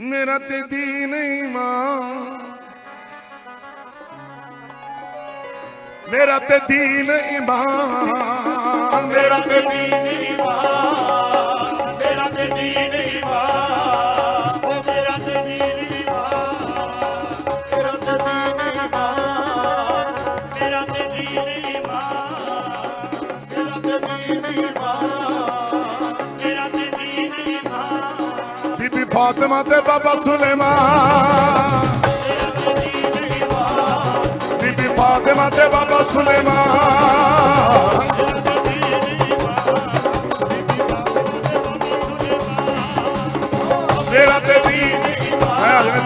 ਮੇਰਾ ਤੇ ਦੀਨ ਈਮਾਨ ਮੇਰਾ ਤੇ ਦੀਨ ਈਮਾਨ ਮੇਰਾ ਤੇ ਦੀਨ ਈਮਾਨ ਬੀਬੀ ਫਾਤਿਮਾ ਤੇ ਬਾਬਾ ਸੁਲੇਮਾਨ ਬੀਬੀ ਫਾਤਿਮਾ ਤੇ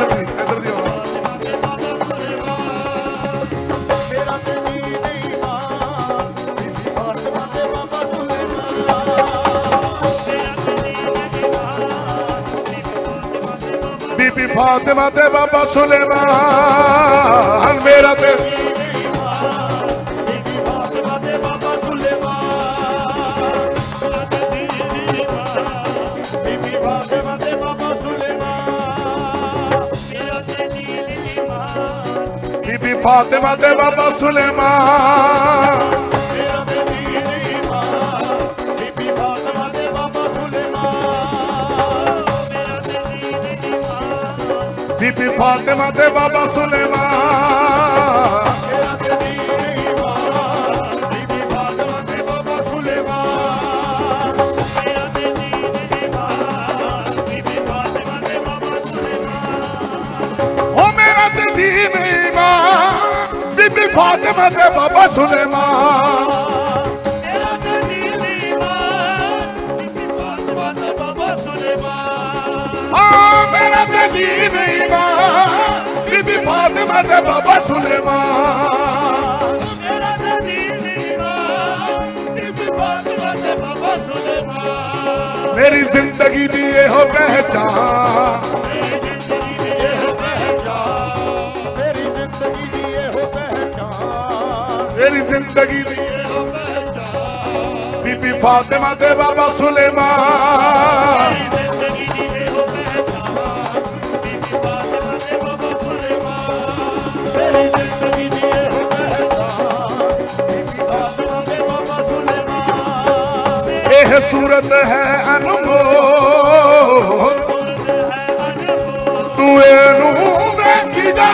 ਬੀਬੀ ਫਾਤਿਮਾ ਤੇ ਬਾਬਾ ਸੁਲੇਮਾਨ ਮੇਰਾ ਤੇ ਫਾਤਿਮਾ ਤੇ ਬਾਬਾ ਸੁਲੇਮਾਨ ਬੀਬੀ ਬੀਬੀ ਫਾਤਿਮਾ ਤੇ ਬਾਬਾ ਸੁਲੇਮਾਨ ਮੇਰਾ ਤੇ ਦੀਨ ਈਮਾਨ ਬੀਬੀ ਫਾਤਿਮਾ ਤੇ ਤੇ ਬਾਬਾ ਸੁਲੇਮਾਨ। ਮੇਰਾ ਤੇ ਦੀਨ ਈਮਾਨ ਬੀਬੀ ਫਾਤਿਮਾ ਤੇ ਬਾਬਾ ਸੁਲੇਮਾਨ। ਮੇਰੀ ਜ਼ਿੰਦਗੀ ਦੀ ਇਹੋ ਪਹਿਚਾਨ ਮੇਰੀ ਜ਼ਿੰਦਗੀ ਦੀ ਇਹੋ ਪਹਿਚਾਨ ਮੇਰੀ ਜ਼ਿੰਦਗੀ ਦੀ ਇਹੋ ਪਹਿਚਾਨ ਬੀਬੀ ਫਾਤਿਮਾ ਤੇ ਬਾਬਾ ਸੁਲੇਮਾਨ। ਇਹ ਸੂਰਤ ਹੈ ਅਨਮੋਲ ਤੂੰ ਇਹਨੂੰ ਵੇਖੀ ਜਾ।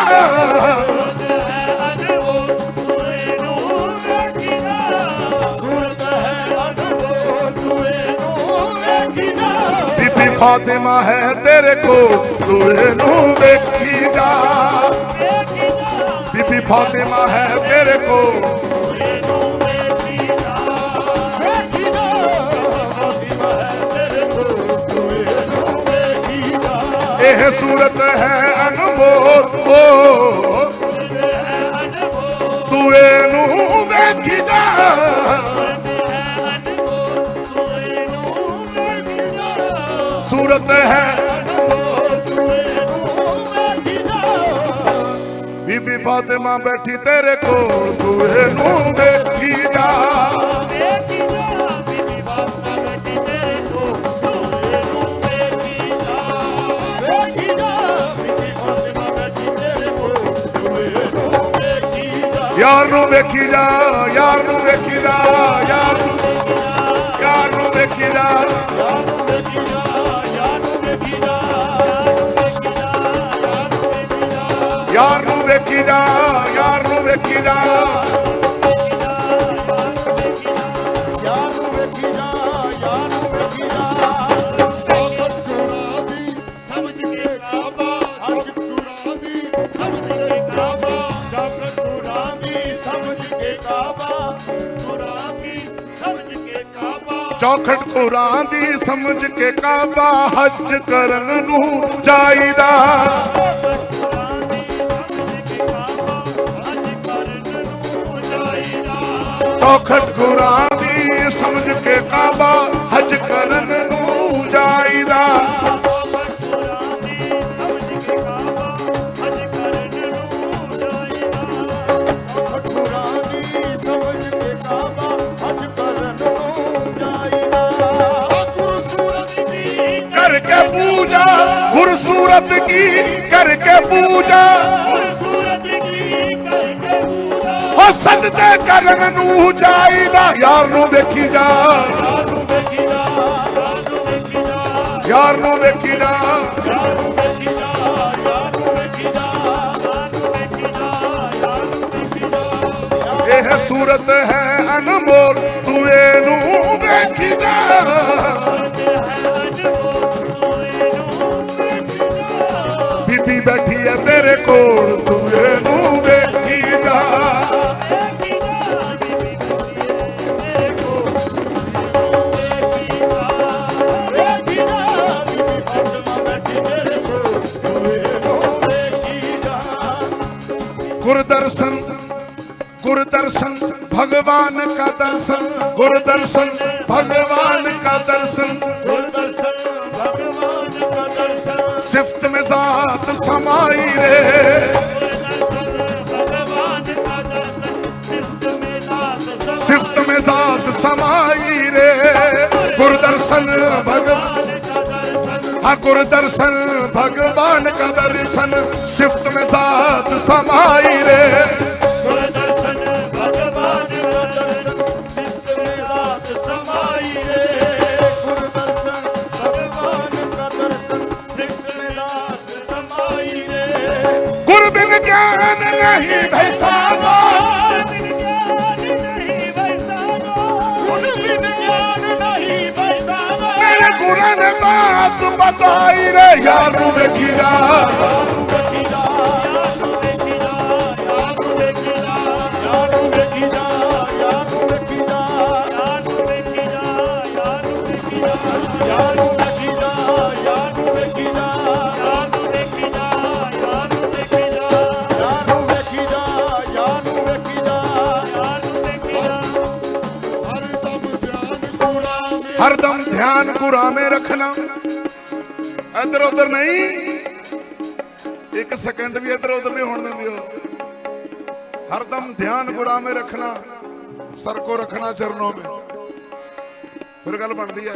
ਬੀਬੀ ਫਾਤਿਮਾ ਹੈ ਤੇਰੇ ਕੋਲ, ਤੂੰ ਇਹਨੂੰ ਦੇਖੀ ਜਾ। ਬੀਬੀ ਫਾਤਿਮਾ ਹੈ ਤੇਰੇ ਕੋਲ। ਸੂਰਤ ਹੈ ਅਨਮੋਲ ਓ ਤੂੰ ਇਹਨੂੰ ਵੇਖੀ ਸੂਰਤ ਹੈ ਬੀਬੀ ਫਾਤਿਮਾ ਬੈਠੀ ਤੇਰੇ ਕੋਲ। ਤੂੰ ਇਹਨੂੰ ਵੇਖੀ ਜਾ ਯਾਰ ਨੂੰ ਵੇਖੀ ਜਾ ਯਾਰ ਨੂੰ ਵੇਖੀ ਜਾ ਯਾਰ ਨੂੰ ਯਾਰ ਨੂੰ ਵੇਖੀ ਜਾ ਯਾਰ ਨੂੰ ਵੇਖੀ ਜਾ ਯਾਰ ਨੂੰ ਵੇਖੀ ਜਾ ਯਾਰ ਚੌਖਟ ਕੁਰਾਂ ਦੀ ਸਮਝ ਕੇ ਕਾਬਾ ਹੱਜ ਕਰਨ ਨੂੰ ਚਾਹੀਦਾ ਚੌਖਟ ਕੁਰਾਂ ਦੀ ਸਮਝ ਕੇ ਕਾਬਾ ਹੱਜ ਕਰਨ ਨੂੰ ਚਾਹੀਦਾ ਯਾਰ ਨੂੰ ਵੇਖੀ ਜਾ। भगवान का दर्शन गुरदर्शन भगवान का दर्शन सिफ्त में जात समाई रे सिफ्त में जात समाई रे गुरदर्शन भगवान हाँ गुरदर्शन भगवान का दर्शन सिफ्त में जात समाई रे Zaire ya Rubekira ਇੱਧਰ ਉੱਧਰ ਨਹੀਂ। ਇੱਕ ਸਕਿੰਟ ਵੀ ਇੱਧਰ ਉੱਧਰ ਨਹੀਂ ਹੋਣ ਦਿੰਦੇ ਹੋ ਹਰਦਮ ਧਿਆਨ ਗੁਰਾ ਮੇ ਰੱਖਣਾ ਸਰ ਕੋ ਰੱਖਣਾ ਚਰਨੋਂ ਮੇ ਫਿਰ ਗੱਲ ਬਣਦੀ ਹੈ।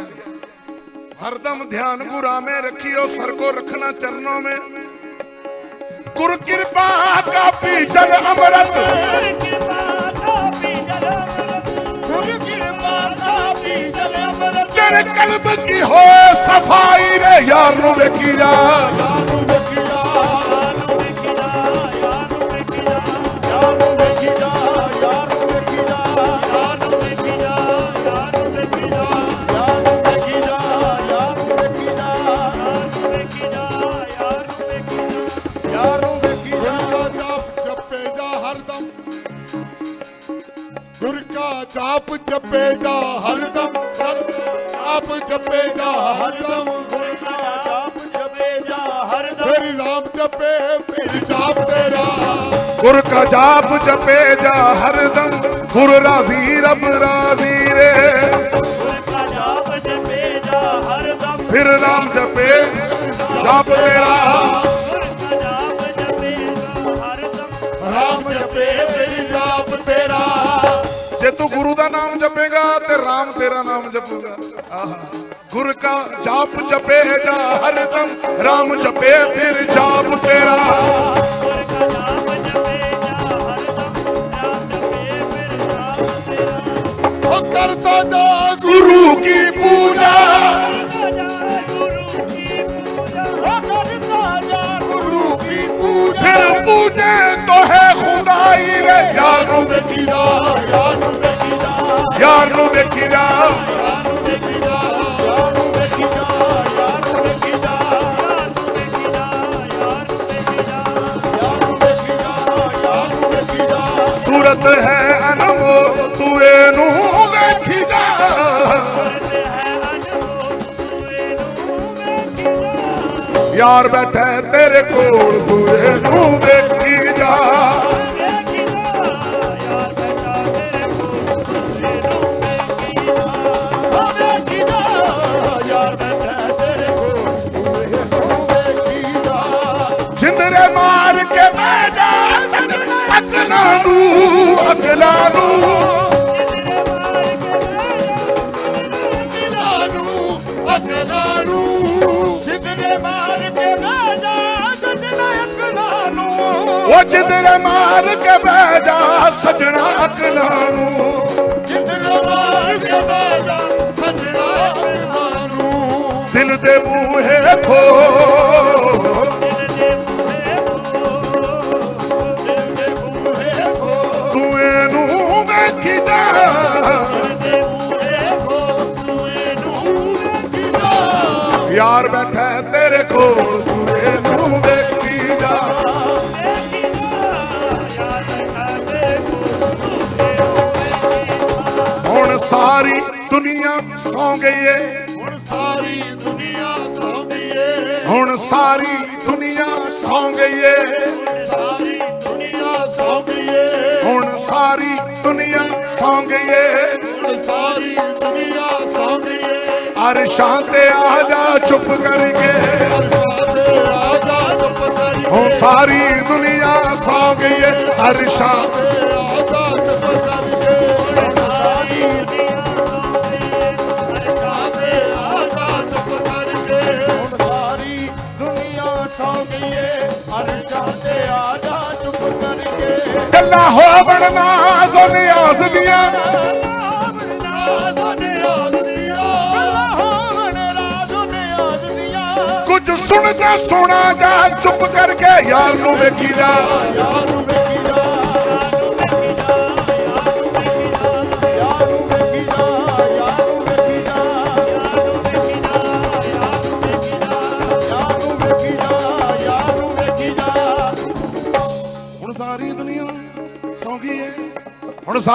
ਹਰਦਮ ਧਿਆਨ ਗੁਰਾ ਮੇ ਰੱਖਿਓ ਸਰ ਕੋ ਰੱਖਣਾ ਚਰਨੋਂ ਮੇ ਗੁਰ ਕਿਰਪਾ ਕਾ ਪੀਚਨ ਅੰਮ੍ਰਿਤ। ਗੁਰ ਕਲਬ ਕੀ ਹੋਏ ਸਫਾ ਕਾ ਜਾਪ ਜਪੇ ਜਾ। ਹਰਦਮ। ਗੁਰ ਕਾ ਜਾਪ ਜਪੇ ਜਾ ਹਰਦਮ। ਜਾਪ ਜਪੇ ਜਾ ਹਰਦਮ। ਮੇਰੀ RAM ਜਪੇ ਮੇਰੀ ਜਾਪ ਤੇਰਾ ਗੁਰ ਕਾ ਜਾਪ ਜਪੇ ਜਾ ਹਰ ਦਮ ਗੁਰ ਰਾਜ਼ੀ ਰੱਬ ਰਾਜ਼ੀ ਰੇ। ਗੁਰ ਕਾ ਜਾਪ ਜਪੇ ਜਾ ਹਰ ਦਮ। ਫਿਰ RAM ਜਪੇ ਜਾਪ ਤੇਰਾ ਗੁਰ ਕਾ ਜਾਪ ਜਪੇ ਜਾ ਹਰ ਦਮ। RAM ਜਪੇ ਮੇਰੀ ਜਾਪ ਤੇਰਾ ਜੇ ਤੂੰ ਗੁਰੂ ਦਾ ਨਾਮ ਜਪੇਗਾ ਤੇ ਰਾਮ ਤੇਰਾ ਨਾਮ ਜਪੂਗਾ। ਆਹਾ। ਗੁਰੂ ਗੁਰੂ ਕੀ ਪੂਜਾ ਗੁਰੂ ਕੀ ਪੂਜਾ ਫਿਰ ਪੂਜੇ ਤੋ ਹੈ ਖੁਦਾਈ ਰੇ ਯਾਰ ਨੂੰ ਵੇਖੀ ਜਾ ਯਾਰ ਨੂੰ ਵੇਖੀ ਜਾ ਯਾਰ ਨੂੰ ਵੇਖੀ ਜਾ ਯਾਰ ਨੂੰ ਵੇਖੀ ਸੂਰਤ ਹੈ ਅਨਮੋਲ ਤੂੰ ਇਹਨੂੰ ਵੇਖੀ ਜਾ ਯਾਰ ਬੈਠਾ ਤੇਰੇ ਕੋਲ ਤੂੰ ਇਹਨੂੰ ਵੇਖੀ ਉਹ ਜਿੰਦਰੇ ਮਾਰ ਕੇ ਬਹਿ ਜਾ ਸਜਣਾ ਅਕਲਾਂ ਨੂੰ। ਜਿੰਦਰਾ ਮਾਰ ਕੇ ਬਾਜਾ ਸਜਣਾ ਮਾਰੂ ਦਿਲ ਦੇ ਬੂਹੇ ਖੋ ਸੌਂ ਗਈ ਏ। ਹੁਣ ਸਾਰੀ ਦੁਨੀਆ ਸੌਂ ਗਈ ਏ। ਹੁਣ ਸਾਰੀ ਦੁਨੀਆ ਸੌਂ ਗਈ ਏ। ਸਾਰੀ ਦੁਨੀਆ ਸੌਂ ਗਈ ਏ। ਹੁਣ ਸਾਰੀ ਦੁਨੀਆ ਸੌਂ ਗਈ ਏ। ਹੁਣ ਸਾਰੀ ਦੁਨੀਆ ਸੌਂ ਗਈ ਏ। ਅਰਸ਼ਾਂ ਤੇ ਆ ਜਾ ਚੁੱਪ ਕਰਕੇ। ਅਰਸ਼ਾਂ ਤੇ ਆ ਜਾ ਚੁੱਪ ਕਰਕੇ। ਹੁਣ ਸਾਰੀ ਦੁਨੀਆ ਸੌਂ ਗਈ ਏ। ਅਰਸ਼ਾਂ ਤੇ ਨੇ ਆਉਂਦੀਆਂ ਹੋਵਣ ਰਾਜ ਦੀਆਂ। ਕੁਝ ਸੁਣਦਾ ਸੁਣਾ ਜਾ ਚੁੱਪ ਕਰਕੇ ਯਾਰ ਨੂੰ ਵੇਖੀ ਜਾ ਯਾਰ ਨੂੰ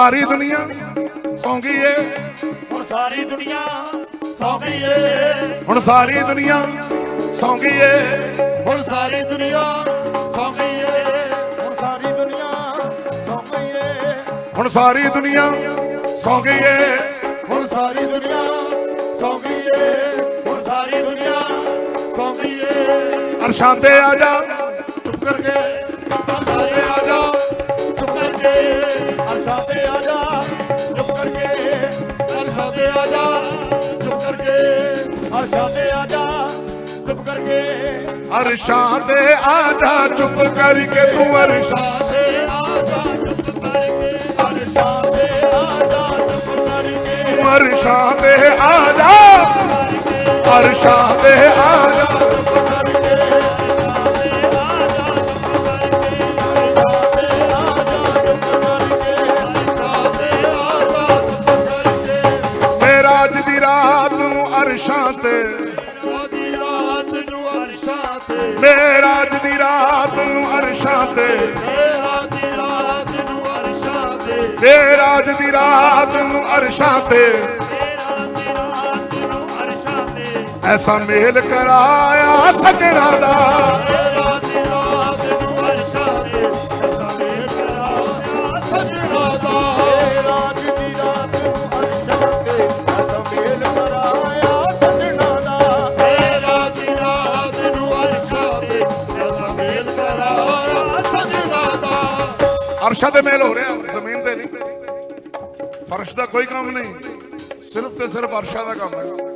ਸਾਰੀ ਦੁਨੀਆ ਸੌਂ ਗਈ ਏ। ਹੁਣ ਸਾਰੀ ਦੁਨੀਆ ਸੌਂ ਗਈ ਏ। ਹੁਣ ਸਾਰੀ ਦੁਨੀਆ ਸੌਂ ਗਈ ਏ। ਹੁਣ ਸਾਰੀ ਦੁਨੀਆ ਸੌਂ ਗਈ ਏ। ਹੁਣ ਸਾਰੀ ਦੁਨੀਆ ਸੌ ਗਈ ਏ। ਹੁਣ ਸਾਰੀ ਦੁਨੀਆ ਸੌਂ ਗਈ ਏ। ਹੁਣ ਸਾਰੀ ਦੁਨੀਆ ਸੌਂ ਗਈ ਏ। ਹੁਣ ਸਾਰੀ ਦੁਨੀਆ ਸੌਂ ਗਈ ਏ। ਅਰਸ਼ਾਂ ਤੇ ਆ ਜਾ ਚੁੱਪ ਕਰਕੇ ਅਰਸ਼ਾਂ ਤੇ ਆ ਜਾ ਚੁੱਪ ਕਰਕੇ ਅਰਸ਼ਾਂ ਤੇ ਆ ਜਾ ਚੁੱਪ ਕਰਕੇ। ਅਰਸ਼ਾਂ ਤੇ ਆ ਜਾ ਚੁੱਪ ਕਰਕੇ ਤੂੰ ਅਰਸ਼ਾਂ ਤੇ ਆ ਜਾ ਚੁੱਪ ਕਰਕੇ ਅਰਸ਼ਾਂ ਤੇ ਆ ਜਾ ਅਰਸ਼ਾਂ ਤੇ ਆ ਅਰਸ਼ਾਂ ਤੇ ਐਸਾ ਮੇਲ ਕਰਾਇਆ ਸਜਣਾ ਦਾ। ਮੇਰਾ ਦੀ ਰਾਤ ਨੂੰ ਅਰਸ਼ਾਂ ਤੇ ਸਮੇਂ ਕਰਾ ਸਜਣਾ ਦਾ ਮੇਰਾ ਦੀ ਕੋਈ ਕੰਮ ਨਹੀਂ। ਸਿਰਫ ਤੇ ਸਿਰਫ ਅਰਸ਼ਾ ਦਾ ਕੰਮ ਹੈ।